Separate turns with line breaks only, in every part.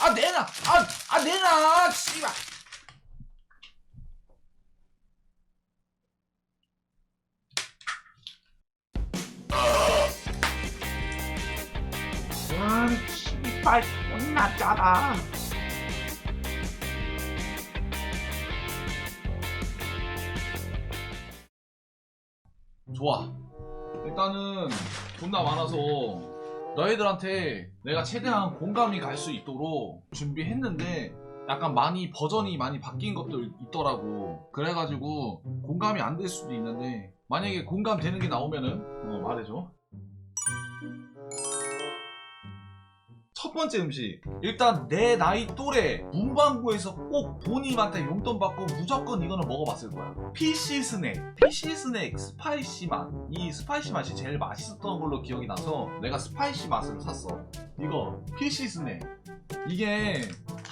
아 내놔 아 아 내놔 씨발
음, 씨발 존나 짜다.
좋아. 일단은 존나 많아서 너희들한테 내가 최대한 공감이 갈 수 있도록 준비했는데 약간 많이 버전이 많이 바뀐 것도 있더라고. 그래가지고 공감이 안 될 수도 있는데 만약에 공감되는 게 나오면은 어, 말해줘. 첫 번째 음식. 일단 내 나이 또래 문방구에서 꼭 본인한테 용돈 받고 무조건 이거는 먹어봤을 거야. PC 스낵. PC 스낵 스파이시 맛이 스파이시 맛이 제일 맛있었던 걸로 기억이 나서 내가 스파이시 맛을 샀어. 이거 PC 스낵. 이게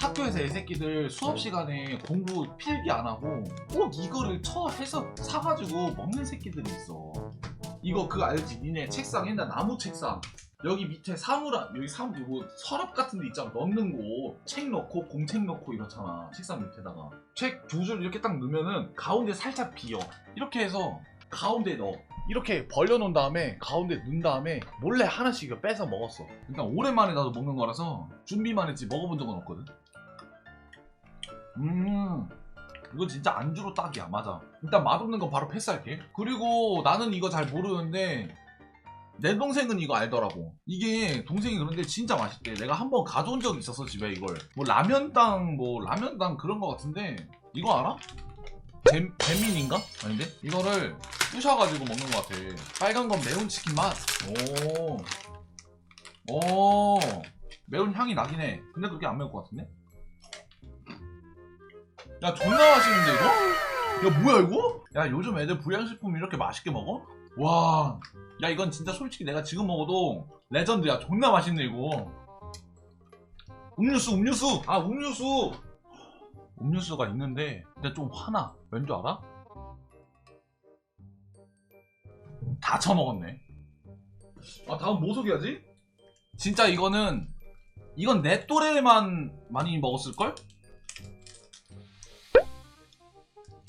학교에서 애 새끼들 수업 시간에 공부 필기 안 하고 꼭 이거를 쳐 해서 사가지고 먹는 새끼들이 있어. 이거 그거 알지? 니네 책상 옛날 나무 책상 여기 밑에 사물함 여기 사물 뭐 서랍 같은 데 있잖아. 넣는 곳책 넣고 공책 넣고 이렇잖아. 책상 밑에다가. 책 두 줄 이렇게 딱 넣으면은 가운데 살짝 비어. 이렇게 해서 가운데 넣어. 이렇게 벌려놓은 다음에 가운데 넣은 다음에 몰래 하나씩 이거 빼서 먹었어. 일단 오랜만에 나도 먹는 거라서 준비만 했지. 먹어본 적은 없거든. 음 이거 진짜 안주로 딱이야. 맞아. 일단 맛없는 거 바로 패스할게. 그리고 나는 이거 잘 모르는데 내 동생은 이거 알더라고. 이게 동생이 그런데 진짜 맛있대. 내가 한번 가져온 적이 있었어 집에 이걸. 뭐 라면당 뭐 라면당 그런 거 같은데 이거 알아? 잼 잼민인가? 아닌데? 이거를 부셔가지고 먹는 것 같아. 빨간 건 매운 치킨 맛. 오. 오. 매운 향이 나긴 해. 근데 그렇게 안 매울 것 같은데? 야 존나 맛있는데 이거? 야 뭐야 이거? 야 요즘 애들 불량식품 이렇게 맛있게 먹어? 와. 야 이건 진짜 솔직히 내가 지금 먹어도 레전드야 존나 맛있네 이거 음료수 음료수 아 음료수 음료수가 있는데 근데 좀 화나 왠 줄 알아? 다 처먹었네 아 다음 뭐 소개하지? 진짜 이거는 이건 내 또래만 많이 먹었을걸?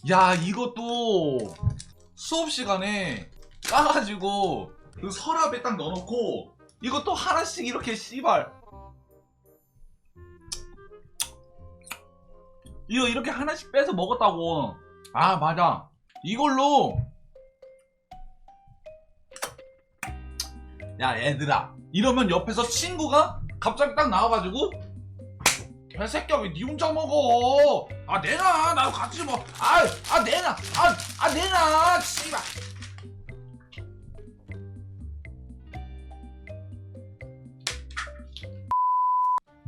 야 이것도 수업 시간에 까가지고 그 서랍에 딱 넣어놓고 이것도 하나씩 이렇게 씨발. 이거 이렇게 하나씩 빼서 먹었다고. 아 맞아. 이걸로. 야 얘들아. 이러면 옆에서 친구가 갑자기 딱 나와가지고 야 새끼야 왜 니 혼자 먹어? 아 내놔. 나도 같이 먹어 아아 내놔. 아아 내놔. 씨발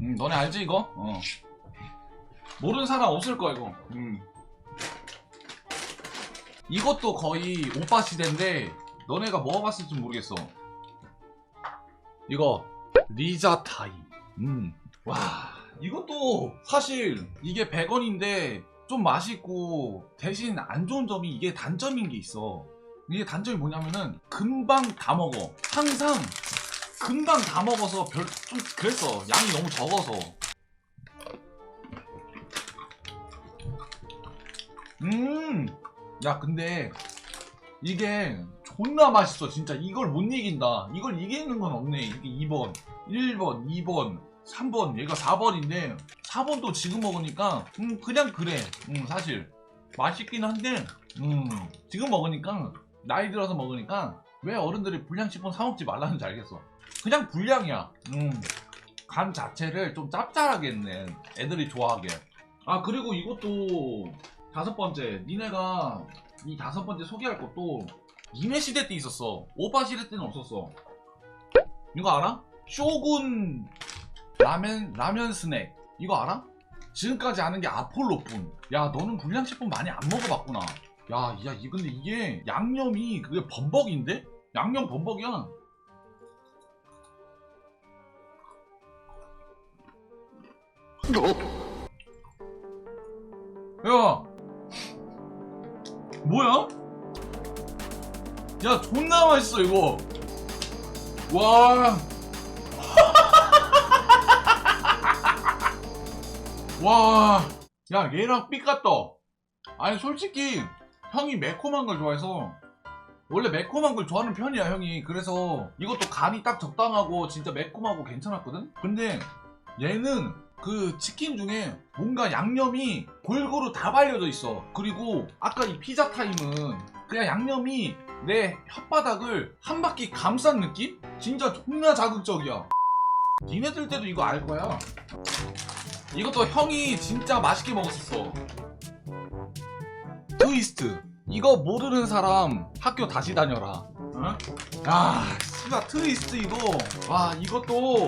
음, 너네 알지 이거? 어. 모르는 사람 없을 거야 이거. 음. 이것도 거의 오빠 시대인데 너네가 먹어봤을지 모르겠어. 이거 리자타이. 음. 와 이것도 사실 이게 100원인데 좀 맛있고 대신 안 좋은 점이 이게 단점인 게 있어. 이게 단점이 뭐냐면은 금방 다 먹어. 항상 금방 다 먹어서 별 좀 그랬어. 양이 너무 적어서. 음야 근데 이게 존나 맛있어 진짜. 이걸 못 이긴다. 이걸 이기는 건 없네. 이게 2번 1번 2번 3번. 얘가 4번인데 4번도 지금 먹으니까 음 그냥 그래. 음 사실. 맛있긴 한데 음 지금 먹으니까 나이 들어서 먹으니까 왜 어른들이 불량식품 사 먹지 말라는지 알겠어 그냥 불량이야. 음. 간 자체를 좀 짭짤하게 했네. 애들이 좋아하게. 아, 그리고 이것도 다섯 번째. 니네가 이 다섯 번째 소개할 것도 니네 시대 때 있었어. 오빠 시대 때는 없었어. 이거 알아? 쇼군 라면, 라면 스낵. 이거 알아? 지금까지 아는 게 아폴로뿐. 야, 너는 불량식품 많이 안 먹어봤구나. 야, 야, 이 근데 이게 양념이 그게 범벅인데? 양념 범벅이야. 야 뭐야? 야 존나 맛있어 이거 와 와, 야 얘랑 삐깠다. 아니 솔직히 형이 매콤한 걸 좋아해서 원래 매콤한 걸 좋아하는 편이야 형이. 그래서 이것도 간이 딱 적당하고 진짜 매콤하고 괜찮았거든. 근데 얘는 그 치킨 중에 뭔가 양념이 골고루 다 발려져 있어. 그리고 아까 이 피자 타임은 그냥 양념이 내 혓바닥을 한 바퀴 감싼 느낌? 진짜 존나 자극적이야. 니네들 때도 이거 알 거야. 이것도 형이 진짜 맛있게 먹었었어. 트위스트. 이거 모르는 사람 학교 다시 다녀라. 어? 아, 씨발 트위스트 이거. 와, 이것도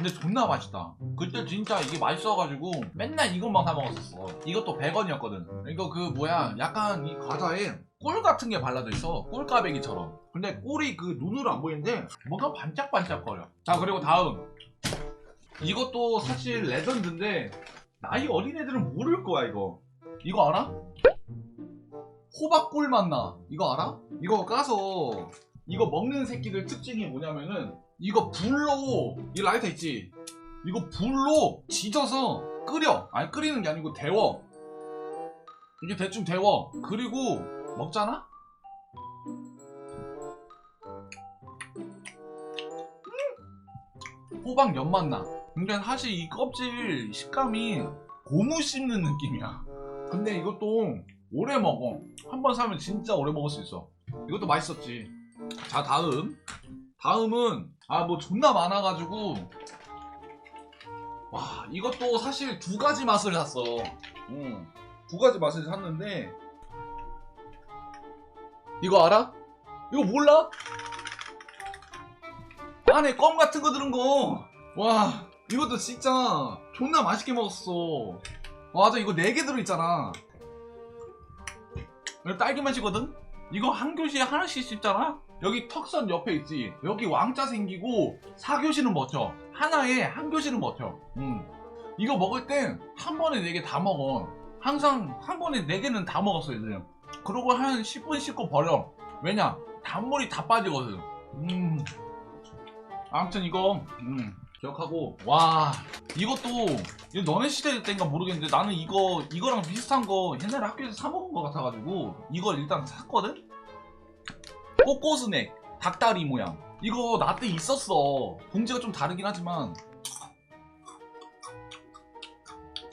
근데 존나 맛있다. 그때 진짜 이게 맛있어가지고 맨날 이것만 사 먹었었어. 이것도 100원이었거든. 이거 그 뭐야 약간 이 과자에 꿀 같은 게 발라져 있어. 꿀까베기처럼. 근데 꿀이 그 눈으로 안 보이는데 뭔가 반짝반짝거려. 자 그리고 다음. 이것도 사실 레전드인데 나이 어린 애들은 모를 거야 이거. 이거 알아? 호박꿀 맛나. 이거 알아? 이거 까서 이거 먹는 새끼들 특징이 뭐냐면은 이거 불로 이 라이터 있지? 이거 불로 지져서 끓여. 아니 끓이는 게 아니고 데워. 이게 대충 데워. 그리고 먹잖아? 음! 호박 연맛 나. 근데 사실 이 껍질 식감이 고무 씹는 느낌이야. 근데 이것도 오래 먹어. 한 번 사면 진짜 오래 먹을 수 있어. 이것도 맛있었지. 자 다음. 다음은 아 뭐 존나 많아가지고 와 이것도 사실 두 가지 맛을 샀어. 응. 두 가지 맛을 샀는데 이거 알아? 이거 몰라? 안에 껌 같은 거 들은 거. 와 이것도 진짜 존나 맛있게 먹었어. 맞아 이거 네개 들어있잖아. 딸기 맛이거든? 이거 한 교시에 하나씩 씹잖아? 여기 턱선 옆에 있지. 여기 왕자 생기고 4교시는 버텨. 하나에 한 교시는 버텨. 음. 이거 먹을 땐 한 번에 네개다 먹어. 항상 한 번에 네 개는 다 먹었어, 이제. 그러고 한 10분 씻고 버려. 왜냐? 단물이 다 빠지거든. 음. 아무튼 이거, 음, 기억하고. 와, 이것도, 너네 시대 때인가 모르겠는데 나는 이거, 이거랑 비슷한 거 옛날에 학교에서 사 먹은 거 같아가지고 이걸 일단 샀거든? 꼬꼬스넥 닭다리 모양. 이거 나 때 있었어. 봉지가 좀 다르긴 하지만.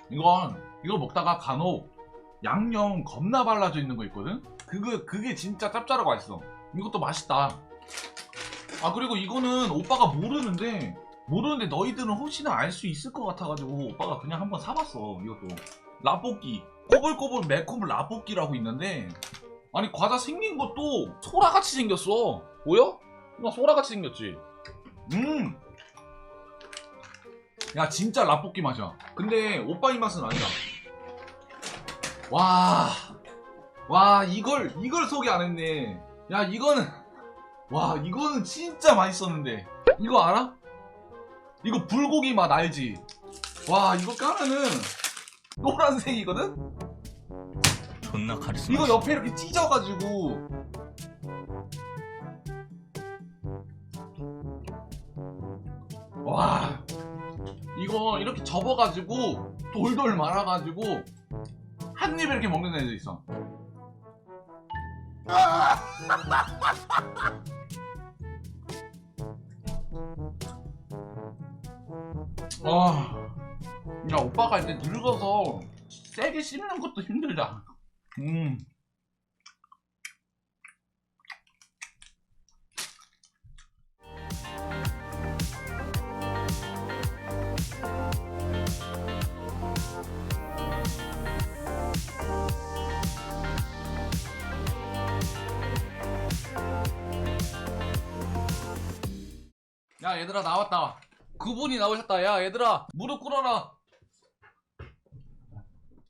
이건 이거 먹다가 간혹 양념 겁나 발라져 있는 거 있거든? 그거 그게 진짜 짭짤하고 맛있어. 이것도 맛있다. 아 그리고 이거는 오빠가 모르는데 모르는데 너희들은 혹시나 알 수 있을 것 같아가지고 오빠가 그냥 한번 사봤어 이것도 라볶이 꼬불꼬불 매콤 라볶이라고 있는데 아니 과자 생긴 것도 소라같이 생겼어 보여? 나 소라같이 생겼지 음. 야 진짜 라볶이 맛이야 근데 오빠 입맛은 아니다 와. 와 이걸 이걸 소개 안 했네 야 이거는 와 이거는 진짜 맛있었는데 이거 알아? 이거 불고기 맛 알지? 와 이거 까면은 노란색이거든?
존나 카리스마
이거 옆에 이렇게 찢어가지고 와 이거 이렇게 접어가지고 돌돌 말아가지고 한 입에 이렇게 먹는 애들 있어 아, 야 오빠가 이제 늙어서 세게 씹는 것도 힘들다. 음. 야 얘들아 나왔다. 그분이 나오셨다. 야 얘들아 무릎 꿇어라.